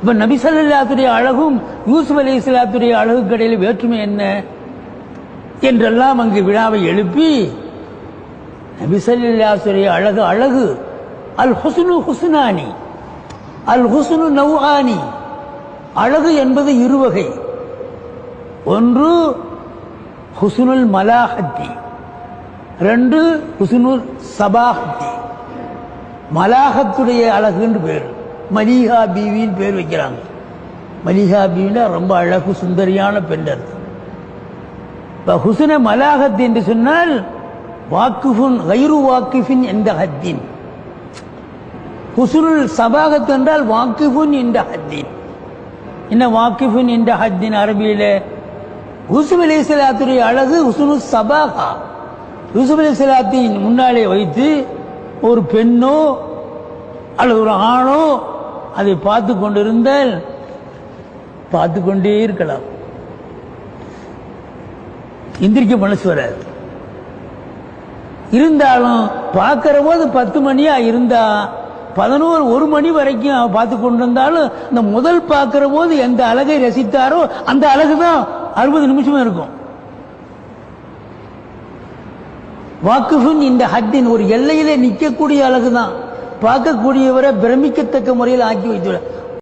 இப்ப நபிசல்லாத்துடைய அழகும் யூசுப் அலி இஸ்லாத்துடைய அழகுக்கு இடையில வேற்றுமை என்ன? என்றெல்லாம் அங்கு விழாவை எழுப்பி நபி அழகு அழகு. அல் ஹுசுனு ஹுசுனானி அல் ஹுசுனு நவ்ஆனி அழகு என்பது இருவகை. ஒன்று ஹுசுனுல் மலாஹத்தி. ரெண்டு ஹுசுனுல் சபாஹத்தி. மலாகத்துடைய அழகுன்னு பேர். மலிகா பீவின்னு பேர் வைக்கிறாங்க. மலிகா பீவினா ரொம்ப அழகு சுந்தரியான பெண் அர்த்தம் இப்ப ஹுசுன மலாகத் என்று சொன்னால் வாக்குஃபுன் கைரு வாக்குஃபின் என்ற ஹத்தின். ஹுசுனுல் சபாகத் என்றால் வாக்குஃபுன் என்ற ஹத்தின். என்ன வாக்கிஃபுன் என்ற ஹத்தின் அரபியில? யூசுப் அலி சலாத்துடைய அழகு ஹுசுனு சபாகா. யூசுப் அலி சலாத்தின் முன்னாலே வைத்து ஒரு பெண்ணோ அல்லது ஒரு ஆணோ அதை பார்த்து கொண்டிருந்தால் பார்த்து கொண்டே இருக்கலாம். எந்திரிக்க மனசு வராது. இருந்தாலும் பார்க்கிற போது பத்து மணியா இருந்தா பதினோரு ஒரு மணி வரைக்கும் பார்த்து கொண்டிருந்தாலும் இந்த முதல் பார்க்கிற போது எந்த அழகை ரசித்தாரோ அந்த அழகு தான் அறுபது நிமிஷமும் இருக்கும். வாக்குஃபின் இந்த ஹத்தின் ஒரு எல்லையிலே நிற்கக்கூடிய அழகு தான் பார்க்கக்கூடியவரை பிரமிக்கத்தக்க முறையில் ஆக்கி வைத்துள்ள